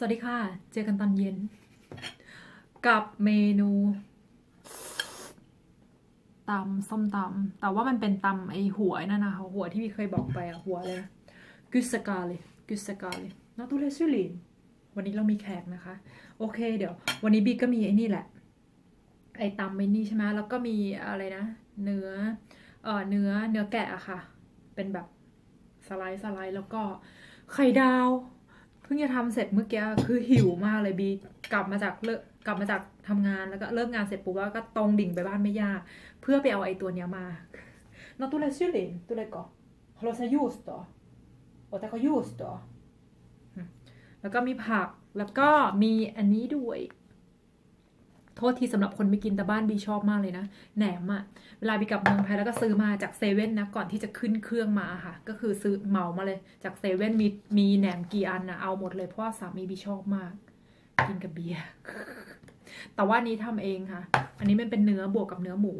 สวัสดีค่ะ เจอกันตอนเย็น กับเมนูตำส้มตำแต่ว่ามันเป็นตำไอหัวนั่นนะคะหัวที่พี่เคยบอกไปอะหัวเลยกุสกาเลยกุสกาเลยนาตูเลซูลินวันนี้เรามีแขกนะคะ โอเคเดี๋ยว วันนี้บีก็มีไอ้นี่แหละ ไอตำไอนี่ใช่ไหมแล้วก็มีอะไรนะ เนื้อเอ่อเนื้อเนื้อแกะอะค่ะ เป็นแบบสไลด์สไลด์แล้วก็ไข่ดาว พิ่งจะทำเสร็จเมื่อกี้คือหิวมากเลยบีกลับมาจากเลิกกลับมาจากทำงานแล้วก็เลิกงานเสร็จปุ๊บแล้วก็ตรงดิ่งไปบ้านแม่ยาเพื่อไปเอาไอ้ตัวเนี้ยมา No tulee syliin, tuleeko? Haluaisin juustoa? Otako juustoa? อืมแล้วก็มีผักแล้วก็มีอันนี้ด้วย โทษทีสำหรับคนไม่กินแต่บ้านบีชอบมากเลยนะแหนมอะเวลาบีกลับเมืองไทยแล้วก็ซื้อมาจากเซเว่นนะก่อนที่จะขึ้นเครื่องมาค่ะ ก็คือซื้อเหมามาเลยจากเซเว่นมีมีแหนมกี่อันนะเอาหมดเลยเพราะว่าสามีบีชอบมาก กินกับเบียร์แต่ว่านี้ทำเองค่ะ อันนี้มันเป็นเนื้อบวกกับเนื้อหมู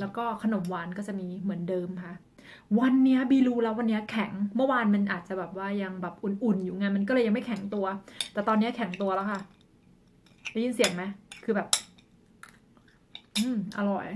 แล้วก็ขนมหวานก็จะมีเหมือนเดิมค่ะ วันนี้บีรู้แล้ววันนี้แข็ง เมื่อวานมันอาจจะแบบว่ายังแบบอุ่นๆอยู่ไง มันก็เลยยังไม่แข็งตัว แต่ตอนนี้แข็งตัวแล้วค่ะ ได้ยินเสียงไหม คือแบบ อืมอร่อย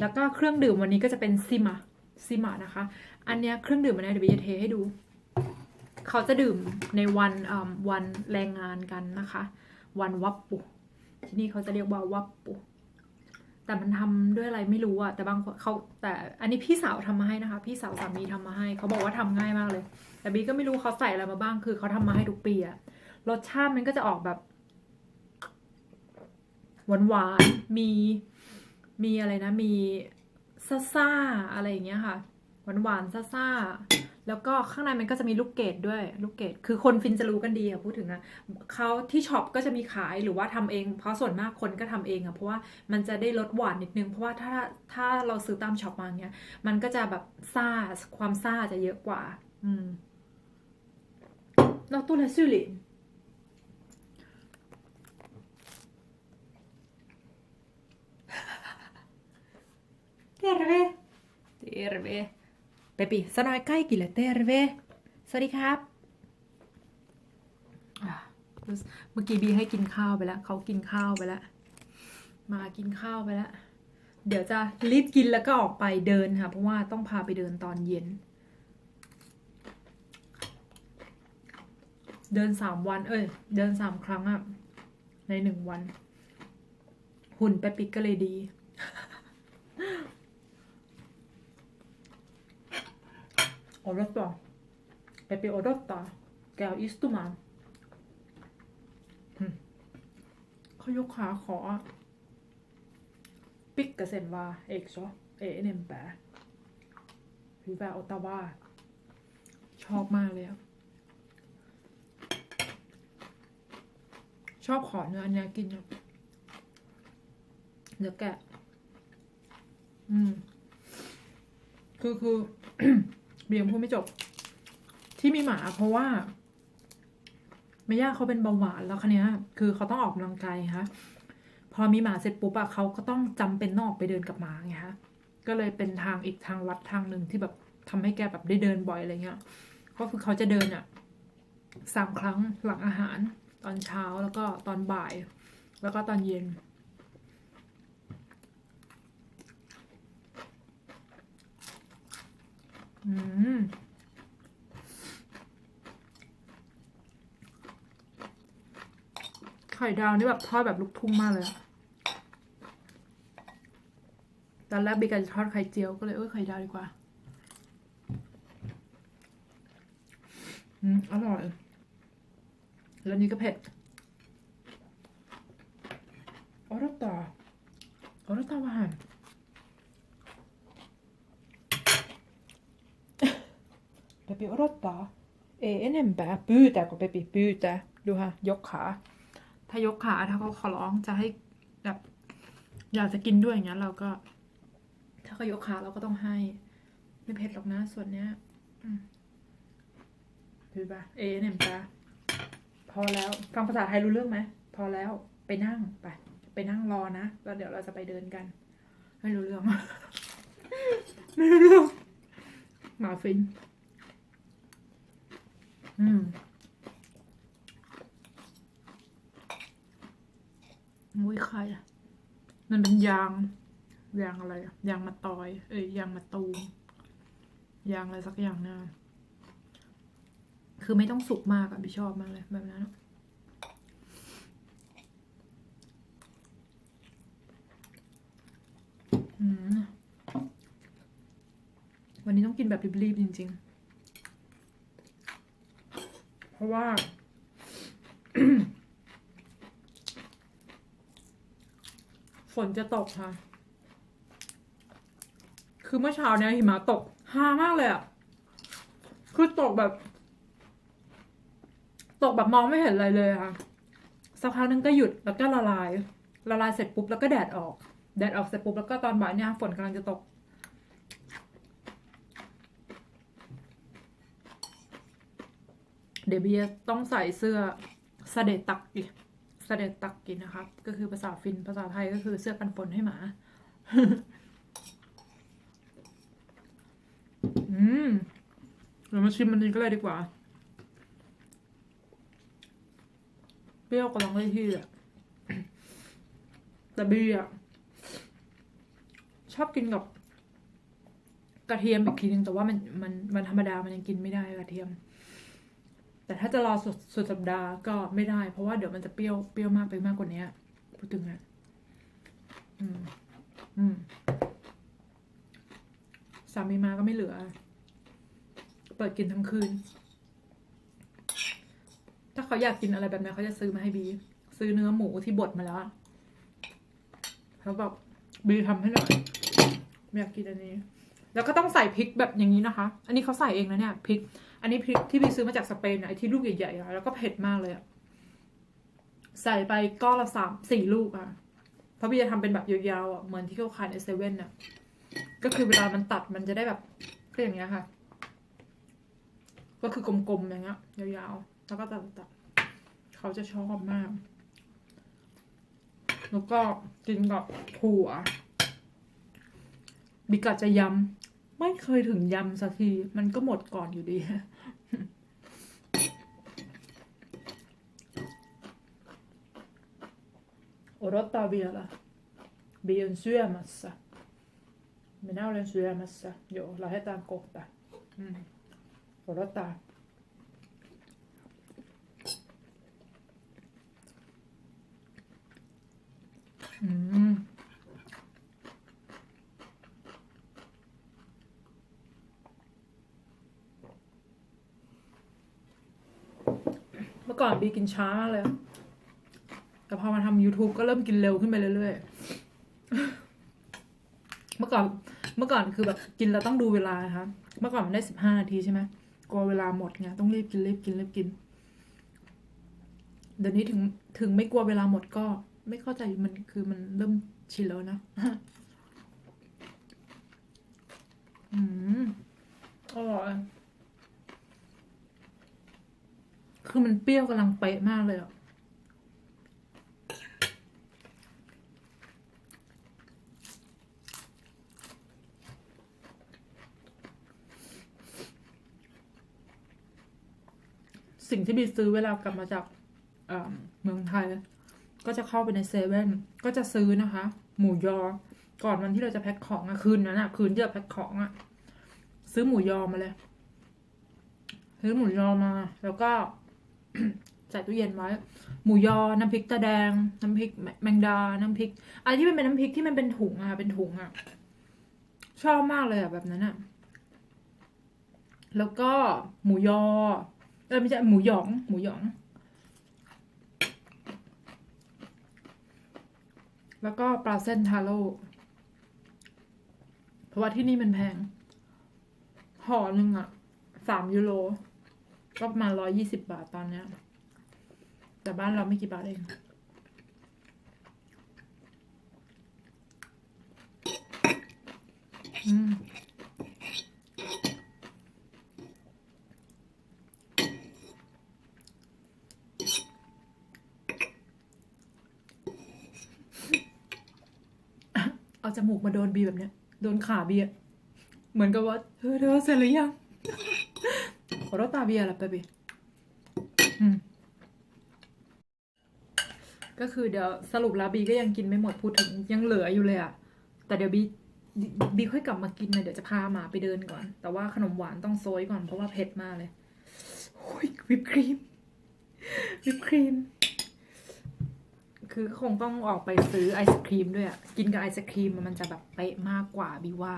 แล้วก็เครื่องดื่มวันนี้ก็จะเป็นซิมาซิมานะคะ อันเนี้ยเครื่องดื่มอันเนี้ยเดี๋ยวบีจะเทให้ดู เขาจะดื่มในวันวันแรงงานกันนะคะ วันวัปปุ ที่นี่เขาจะเรียกว่าวัปปุ แต่มันทำด้วยอะไรไม่รู้อะแต่บางคนเขาแต่อันนี้พี่สาวทำมาให้นะคะ พี่สาวสามีทำมาให้ เขาบอกว่าทำง่ายมากเลย แต่บีก็ไม่รู้เขาใส่อะไรมาบ้าง คือเขาทำมาให้ทุกปีอะรสชาติมันก็จะออกแบบหวานหวานๆมี มีอะไรนะมีซ่าซ่าอะไรอย่างเงี้ยค่ะ หวานหวานซ่าซ่าแล้วก็ข้างในมันก็จะมีลูกเกดด้วยลูกเกดคือคนฟินจะรู้กันดีอะพูดถึงอะเขาที่ช็อปก็จะมีขายหรือว่าทำเอง เพราะส่วนมากคนก็ทำเองอะเพราะว่ามันจะได้ลดหวานนิดนึง เพราะว่าถ้าถ้าเราซื้อตามช็อปมาเงี้ยมันก็จะแบบซ่าความซ่าจะเยอะกว่า อืมเราตัวละซิลิน Terve. Terve. Pepi, sanoi kaikille terve. สวัสดีครับ เมื่อกี้บีให้กินข้าวไปแล้ว เขากินข้าวไปแล้ว มากินข้าวไปแล้ว เดี๋ยวจะรีบกินแล้วก็ออกไปเดินค่ะ เพราะว่าต้องพาไปเดินตอนเย็น เดินสามวัน เอ้ย เดินสามครั้งอะในหนึ่งวัน หุ่นเปปิกก็เลยดี odottaa. Pepi odottaa. Käy istumaan. Hmm. เขายกขาขอ pikkasen vaan, eikö se ole? Ei enempää. Hyvä, ota vaan. ชอบมากเลยอะชอบขอเนื้อเนี้ยกินเนื้อแกะ อืม คือคือ เบียงพูดไม่จบ ที่มีหมาเพราะว่าแม่ย่าเขาเป็นเบาหวานแล้วคันนี้คือเขาต้องออกกำลังกายคะพอมีหมาเสร็จปุ๊บอะเขาก็ต้องจำเป็นต้องออกไปเดินกับหมาไงคะก็เลยเป็นทางอีกทางลัดทางหนึ่งที่แบบทำให้แกแบบได้เดินบ่อยอะไรเงี้ยก็คือเขาจะเดินอะสามครั้งหลังอาหาร ตอนเช้าแล้วก็ตอนบ่าย แล้วก็ตอนเย็น อืมไข่ดาวนี่แบบทอดแบบลูกทุ่งมากเลยอะตอนแรกบีกันจะทอดไข่เจียวก็เลยเออไข่ดาวดีกว่า อืมอร่อย แล้วนี่ก็เผ็ดอร่อยต่ออร่อยต่อหวาน Pepi odottaa. Ei enempää. Pyytääkö Pepi? Pyytää. ดูฮะยกขาถ้ายกขาถ้าเขาขอร้องจะให้แบบอยากจะกินด้วยอย่างเงี้ยเราก็ ถ้าเขายกขาเราก็ต้องให้ ไม่เผ็ดหรอกนะส่วนเนี้ยดูปะเอเนมปะพอแล้วฟังภาษาไทยรู้เรื่องไหมพอแล้วไปนั่งไปไปนั่งรอนะแล้วเดี๋ยวเราจะไปเดินกัน ไม่รู้เรื่อง ไม่รู้เรื่องหมาฟิน อืม อุ้ยใครอะ มันเป็นยาง ยางอะไรยางมาตอย เอ้ยยางมาตูมยางอะไรสักอย่างนะคือไม่ต้องสุกมากอะพี่ชอบมากเลยแบบนั้นวันนี้ต้องกินแบบรีบๆจริง ๆ เพราะว่า ฝ นจะตกค่ะ คือเมื่อเช้าเนี่ยหิมะตกฮามากเลยอะคือตกแบบ ตกแบบมองไม่เห็นอะไรเลยอะค่ะ สักพักนึงก็หยุดแล้วก็ละลาย ละลายเสร็จปุ๊บแล้วก็แดดออก แดดออกเสร็จปุ๊บแล้วก็ตอนบ่ายเนี่ยฝนกำลังจะตกเดี๋ยวเบียต้องใส่เสื้อสเดตักอีก สเดตักกินนะครับ ก็คือภาษาฟินภาษาไทยก็คือเสื้อกันฝนให้หมา อืมเรามาชิมมันนี้ก็เลยดีกว่า เปรี้ยวกำลังได้ที่อะแต่บียร์ชอบกินกับ กระเทียมอีกทีนึงแต่ว่ามันมันมันธรรมดามันยังกินไม่ได้กระเทียม แต่ถ้าจะรอสุดสุดสัปดาห์ก็ไม่ได้ เพราะว่าเดี๋ยวมันจะเปรี้ยวเปรี้ยวมากไปมากกว่านี้พูดถึงอะอืม อืมสามีมาก็ไม่เหลือ เปิดกินทั้งคืน ถ้าเขาอยากกินอะไรแบบนี้เขาจะซื้อมาให้บี ซื้อเนื้อหมูที่บดมาแล้วเขาบอกบีทำให้หน่อยไม่อยากกินอันนี้ แล้วก็ต้องใส่พริกแบบอย่างนี้นะคะ อันนี้เขาใส่เองนะเนี่ยพริก อันนี้พริกที่บีซื้อมาจากสเปนอะไอที่ลูกใหญ่ๆอะแล้วก็เผ็ดมากเลยอะใส่ไปก้อนละสามสี่ลูกอะเพราะบีจะทำเป็นแบบยาวๆอะเหมือนที่เขาขายในเซเว่นอะก็คือเวลามันตัดมันจะได้แบบก็อย่างเงี้ยค่ะ ก็คือกลมๆอย่างเงี้ยยาวๆแล้วก็ตัดตัดเขาจะชอบมากแล้วก็กินกับถั่วบิกะจะยำ ไม่เคยถึงยำสักที มันก็หมดก่อนอยู่ดี Odottaa vielä. Bien syömässä. Minä olen syömässä. Joo, lähdetään kohta. Mm. Odottaa. อืม เมื่อ ก่อนบีกินช้ามากเลย แต่พอมาทำ YouTube ก็เริ่มกินเร็วขึ้นไปเรื่อยๆ เมื่อก่อน เมื่อก่อนคือแบบกินแล้วต้องดูเวลานะคะเมื่อก่อนมันได้สิบห้านาทีใช่ไหมกลัวเวลาหมดไงต้องรีบกินรีบกินรีบกิน เดี๋ยวนี้ถึงถึงไม่กลัวเวลาหมดก็ ไม่เข้าใจมันคือมันเริ่มชินแล้วนะ อืมอร่อย คือมันเปรี้ยวกำลังเป๊ะมากเลยอะสิ่งที่บีซื้อเวลากลับมาจากเอ่อเมืองไทย ก็จะเข้าไปในเซเว่นก็จะซื้อนะคะ หมูยอ ก่อนวันที่เราจะแพ็คของอะคืนนั้นอะคืนที่เราแพ็คของอะซื้อหมูยอมาเลยซื้อหมูยอมา แล้วก็ ใส่ตู้เย็นไว้ หมูยอ น้ำพริกตาแดง น้ำพริกแมงดา น้ำพริกอะไรที่มันเป็นน้ำพริกที่มันเป็นถุงอะเป็นถุงอะชอบมากเลยอะแบบนั้นอะแล้วก็หมูยอ เออไม่ใช่หมูหยอง หมูหยอง แล้วก็ปลาเส้นทาโร่เพราะว่าที่นี่มันแพงห่อหนึ่งอะสามยูโร ก็ประมาณร้อยยี่สิบบาทตอนเนี้ย แต่บ้านเราไม่กี่บาทเองอืมเอาจมูกมาโดนบีแบบเนี้ย โดนขาบีอะเหมือนกับว่าเธอเธอเสร็จหรือยัง ขอรตาบีอะล่ะเบบีอืมก็คือเดี๋ยวสรุปแล้วบีก็ยังกินไม่หมดพูดถึงยังเหลืออยู่เลยอะแต่เดี๋ยวบีบีบีค่อยกลับมากินนะเดี๋ยวจะพาหมาไปเดินก่อน แต่ว่าขนมหวานต้องโซยก่อนเพราะว่าเผ็ดมากเลยโอ้ยวิปครีมวิปครีม คือคงต้องออกไปซื้อไอศครีมด้วยอะกินกับไอศครีมมันจะแบบเป๊ะมากกว่าบีว่า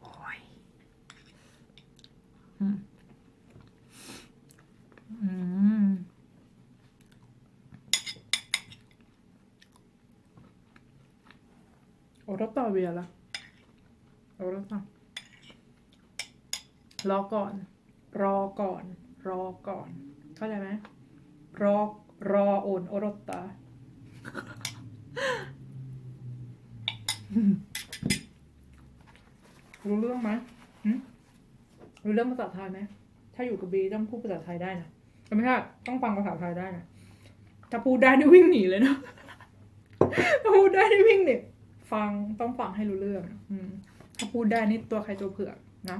โอ้ยอืม อืม Odota vielä. Odota. รอก่อน รอก่อน รอก่อน เข้าใจไหมรอรอโอนโอรตารู้เรื่องไหมรู้เรื่องภาษาไทยไหม ถ้าอยู่กับบีต้องพูดภาษาไทยได้นะ แต่ไม่ใช่ต้องฟังภาษาไทยได้นะถ้าพูดได้นี่วิ่งหนีเลยนะถ้าพูดได้นี่วิ่งหนีฟังต้องฟังให้รู้เรื่อง อืม ถ้าพูดได้นี่ตัวใครตัวเผือกนะ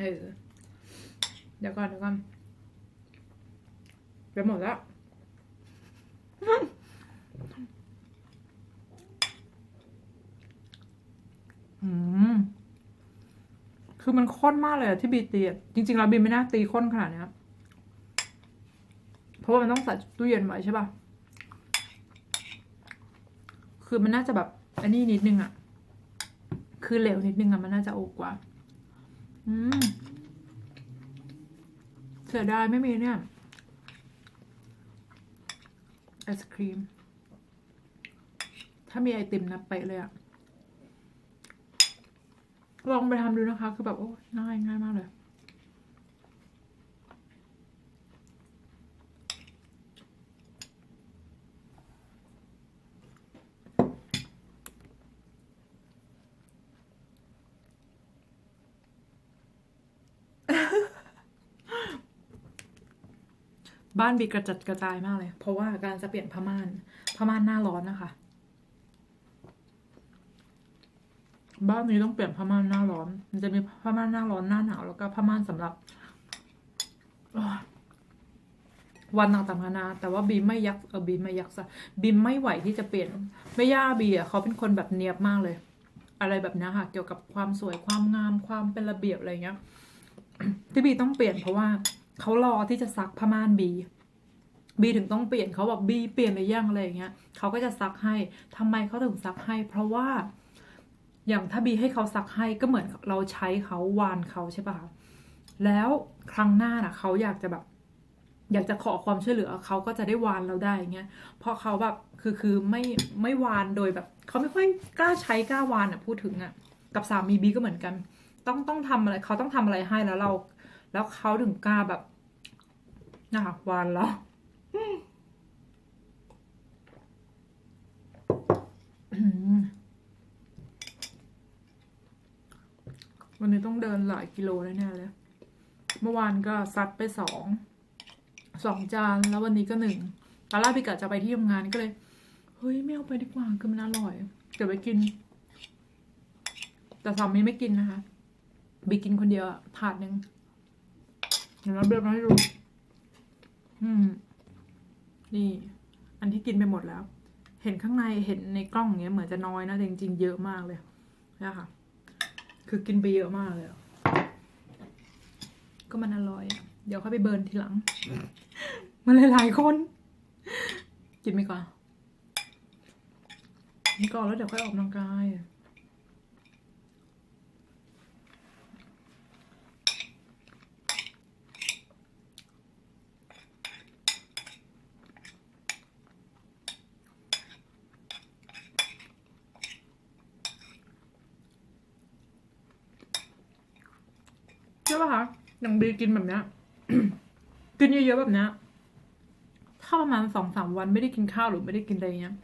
เออเดี๋ยวก่อนเดี๋ยวก่อนไปหมดแล้วอืมคือมันข้นมากเลยอะที่บีตีจริงๆแล้วบีไม่น่าตีข้นขนาดนี้ ราะว่ามันต้องใส่ตู้เย็นไว้ใช่ป่ะ คือมันน่าจะแบบอันนี้นิดนึงอะคือเหลวนิดนึงอะมันน่าจะโอกกว่า อืมเสียดายไม่มีเนี่ยไอศครีม ถ้ามีไอติมนะเป๊ะเลยอะลองไปทำดูนะคะ คือแบบ โอ้ง่ายง่ายมากเลย บ้านบีกระจัดกระจายมากเลย เพราะว่าการจะเปลี่ยนผ้าม่านผ้าม่านหน้าร้อนนะคะ บ้านนี้ต้องเปลี่ยนผ้าม่านหน้าร้อน มันจะมีผ้าม่านหน้าร้อนหน้าหนาวแล้วก็ผ้าม่านสำหรับวันต่างๆนานาแต่ว่าบีไม่ยักเออบีไม่ยักซะบีไม่ไหวที่จะเปลี่ยนไม่ย่าบีอะเขาเป็นคนแบบเนียบมากเลย อะไรแบบนี้ค่ะเกี่ยวกับความสวยความงามความเป็นระเบียบอะไรเงี้ยที่บีต้องเปลี่ยนเพราะว่า เขารอที่จะซักผ้าม่านบีบีถึงต้องเปลี่ยนเขาบอกบีเปลี่ยนหรือยังอะไรอย่างเงี้ยเขาก็จะซักให้ทำไมเขาถึงซักให้ เพราะว่า อย่างถ้าบีให้เขาซักให้ก็เหมือนเราใช้เขาวานเขาใช่ปะคะแล้วครั้งหน้าน่ะเขาอยากจะแบบ อยากจะขอความช่วยเหลือเขาก็จะได้วานเราได้เงี้ยเพราะเขาแบบคือคือไม่ไม่วานโดยแบบเขาไม่ค่อยกล้าใช้กล้าวานอะพูดถึงอะ กับสามีบีก็เหมือนกัน ต้องต้องทำอะไรเขาต้องทำอะไรให้แล้วเรา แล้วเขาถึงกล้าแบบนะคะวานเราอืมวันนี้ต้องเดินหลายกิโลแน่ๆเลย เมื่อวานก็ซัดไปสอง สองจานแล้ววันนี้ก็หนึ่งตอนแรกพี่กะจะไปที่ทำงานก็เลย เฮ้ยไม่เอาไปดีกว่าคือมันอร่อย เดี๋ยวไปกิน แต่สามีไม่กินนะคะบีกินคนเดียวถาดหนึ่ง ดี๋ยวเราเบิร์มาให้ดู อืม นี่ อันที่กินไปหมดแล้ว เห็นข้างในเห็นในกล้องอย่างเงี้ยเหมือนจะน้อยนะแต่จริงๆเยอะมากเลยนะคะคือกินไปเยอะมากเลยอะก็มันอร่อยอะเดี๋ยวค่อยไปเบิร์นทีหลัง มันหลายๆคน กินไปก่อนกินก่อนแล้วเดี๋ยวค่อยออกกำลังกาย ป่ะคะอย่างบีกินแบบเนี้ยกินเยอะๆแบบเนี้ยถ้าประมาณสองสามวันไม่ได้กินข้าวหรือไม่ได้กินอะไรเงี้ย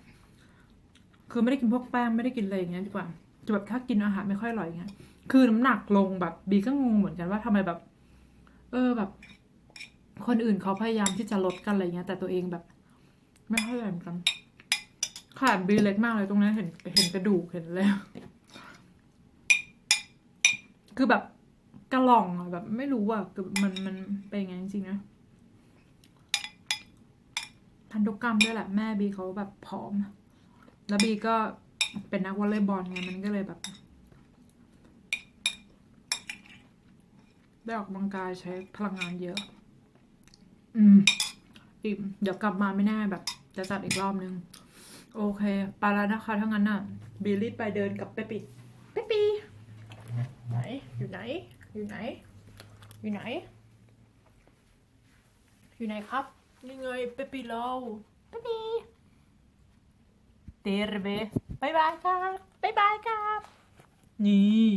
คือไม่ได้กินพวกแป้งไม่ได้กินอะไรอย่างเงี้ยดีกว่าจะแบบถ้ากินอาหารไม่ค่อยอร่อยเงี้ย คือน้ำหนักลงแบบบีก็งงเหมือนกันว่าทำไมแบบ เออแบบ คนอื่นเขาพยายามที่จะลดกันอะไรเงี้ย แต่ตัวเองแบบ ไม่ค่อยเหมือนกันขาดบีเล็กมากเลยตรงนั้นเห็นเห็นกระดูกเห็นอะไรคือแบบ กระหล่องอะแบบไม่รู้อะคือมันมันเป็นอย่างไงจริงๆนะพันธุกรรมด้วยแหละแม่บีเขาแบบผอม แล้วบีก็เป็นนักวอลเลย์บอลไงมันก็เลยแบบ ได้ออกกำลังกายใช้พลังงานเยอะ อืมอิ่มเดี๋ยวกลับมาไม่แน่แบบ จะจัดอีกรอบนึง โอเค ไปแล้วนะคะถ้างั้นน่ะบีรีบไปเดินกับเปปีเปปีไหน อยู่ไหน อยู่ไหน อยู่ไหน อยู่ไหนครับ นี่ไงเปปีเราเปปีเตรเบบายบายครับบายบายครับ นี่